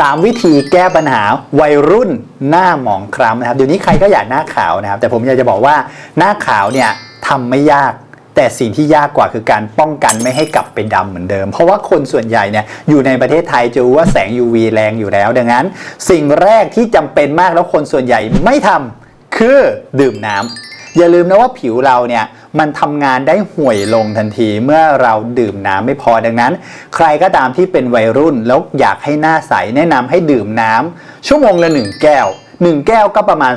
3 วิธีแก้ปัญหาวัยรุ่นหน้าหมองคล้ำนะครับเดี๋ยวนี้ใครก็อยากหน้าขาวนะครับ แต่ผมอยากจะบอกว่าหน้าขาวเนี่ยทำไม่ยากแต่สิ่งที่ยากกว่าคือการป้องกันไม่ให้กลับไปดำเหมือนเดิม เพราะว่าคนส่วนใหญ่เนี่ยอยู่ในประเทศไทยจะรู้ว่าแสง UV แรงอยู่แล้ว ดังนั้น สิ่งแรกที่จำเป็นมากแล้วคนส่วนใหญ่ไม่ทำคือดื่มน้ำอย่าลืมนะว่าผิวเราเนี่ย มันทำงานได้ห่วยลงทันทีเมื่อเราดื่มน้ำไม่พอดังนั้น ใครก็ตามที่เป็นวัยรุ่นแล้วอยากให้หน้าใสแนะนำให้ดื่มน้ำชั่วโมงละหนึ่งแก้ว1 แก้วก็ประมาณ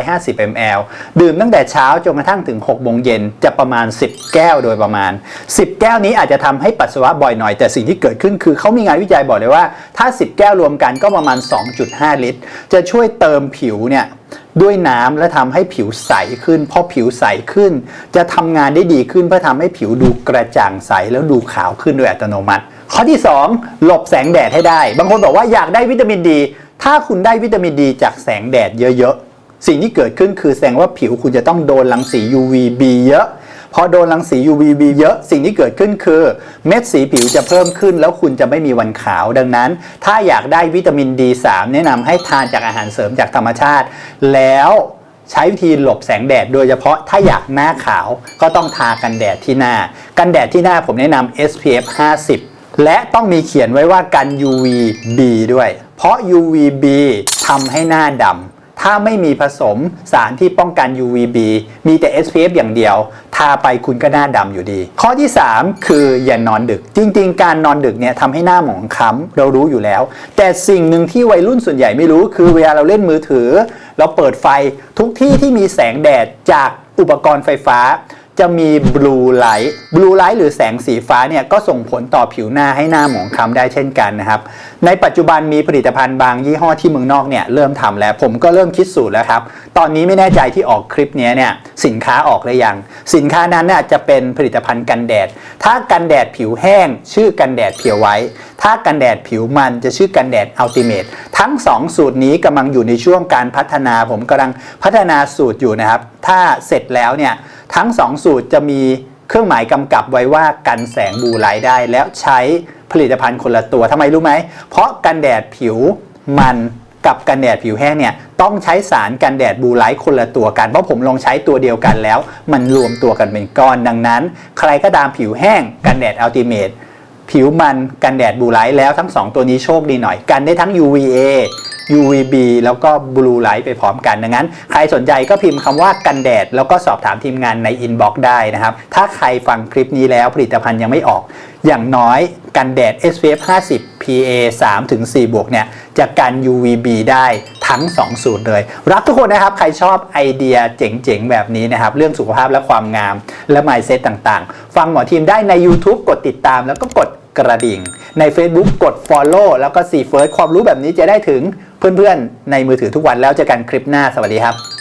250 ml ดื่มตั้งแต่เช้าจนกระทั่งถึง6โมงเย็นจะประมาณ 10 แก้วโดยประมาณ 10 แก้วนี้อาจจะทำให้ปัสสาวะบ่อยหน่อย แต่สิ่งที่เกิดขึ้นคือเขามีงานวิจัยบอกเลยว่า ถ้า 10 แก้วรวมกันก็ประมาณ 2.5 ลิตร จะช่วยเติมผิวเนี่ย ด้วยน้ำและทำให้ผิวใสขึ้นพอผิวใสขึ้น จะทำงานได้ดีขึ้นเพื่อทำให้ผิวดูกระจ่างใสแล้วดูขาวขึ้นโดยอัตโนมัติ ข้อที่ 2 หลบแสงแดดให้ได้ บางคนบอกว่าอยากได้วิตามินดี ถ้าคุณได้วิตามินดี จากแสงแดดเยอะๆ สิ่งที่เกิดขึ้นคือแสดงว่าผิวคุณจะต้องโดนรังสี UVB เยอะ พอโดนรังสี UVB เยอะสิ่งที่เกิดขึ้นคือ เม็ดสีผิวจะเพิ่มขึ้น แล้วคุณจะไม่มีวันขาวดังนั้น ถ้าอยากได้วิตามิน D3 แนะนำให้ทานจากอาหารเสริมจากธรรมชาติ แล้วใช้วิธีหลบแสงแดดโดยเฉพาะถ้าอยากหน้าขาวก็ต้องทากันแดดที่หน้า กันแดดที่หน้าผมแนะนำ SPF 50 และต้องมีเขียนไว้ว่ากัน UVB ด้วย เพราะ UVB ทำให้หน้าดำ ถ้าไม่มีผสมสารที่ป้องกัน UVB มีแต่ SPF อย่างเดียว ทาไปคุณก็หน้าดำอยู่ดี ข้อที่ 3 คืออย่านอนดึก จริง ๆ การนอนดึกเนี่ยทำให้หน้าหมองคล้ำเรารู้อยู่แล้ว แต่สิ่งหนึ่งที่วัยรุ่นส่วนใหญ่ไม่รู้ คือเวลาเราเล่นมือถือ เราเปิดไฟทุกที่ที่มีแสงแดดจากอุปกรณ์ไฟฟ้า จะมีบลูไลท์บลูไลท์หรือแสงสีฟ้าเนี่ยก็ส่งผลต่อผิวหน้าให้หน้าหมองคล้ำได้เช่นกันนะครับ ในปัจจุบันมีผลิตภัณฑ์บางยี่ห้อที่เมืองนอกเนี่ยเริ่มทำแล้ว ผมก็เริ่มคิดสูตรแล้วครับ ตอนนี้ไม่แน่ใจที่ออกคลิปนี้เนี่ยสินค้าออกหรือยัง สินค้านั้นน่ะจะเป็นผลิตภัณฑ์กันแดด ถ้ากันแดดผิวแห้ง ชื่อกันแดดเพียวไว้ ถ้ากันแดดผิวมันจะชื่อกันแดดอัลติเมททั้ง 2 สูตรนี้กำลังอยู่ในช่วงการพัฒนา ผมกำลังพัฒนาสูตรอยู่นะครับ ถ้าเสร็จแล้วเนี่ย ทั้ง 2 สูตรจะมีเครื่องหมายกำกับไว้ว่ากันแสงบูไลได้แล้วใช้ผลิตภัณฑ์คนละตัวทำไมรู้ไหม เพราะกันแดดผิวมันกับกันแดดผิวแห้งเนี่ยต้องใช้สารกันแดดบูไลท์คนละตัวกัน เพราะผมลองใช้ตัวเดียวกันแล้ว มันรวมตัวกันเป็นก้อนดังนั้น ใครก็ตามผิวแห้งกันแดดอัลติเมทผิวมันกันแดดบูไลท์แล้วทั้ง 2 ตัวนี้โชคดีหน่อยกันได้ทั้ง UVA UVB แล้วก็บลูไลท์ไปพร้อมกันดังนั้น ใครสนใจก็พิมพ์คำว่ากันแดด แล้วก็สอบถามทีมงานในอินบ็อกซ์ได้นะครับ ถ้าใครฟังคลิปนี้แล้วผลิตภัณฑ์ยังไม่ออก อย่างน้อยกันแดด SPF 50 PA 3ถึง4บวกเนี่ยจะกัน UVB ได้ทั้ง 2 สูตรเลย รักทุกคนนะครับ ใครชอบไอเดียเจ๋งๆ แบบนี้นะครับ เรื่องสุขภาพและความงามและ mindset ต่างๆ ฟังหมอทีมได้ใน YouTube กดติดตามแล้วก็กดกระดิ่ง ใน Facebook กด Follow แล้วก็ See First ความรู้แบบนี้จะได้ถึง เพื่อนๆในมือถือทุกวันแล้วเจอกันคลิปหน้าสวัสดีครับ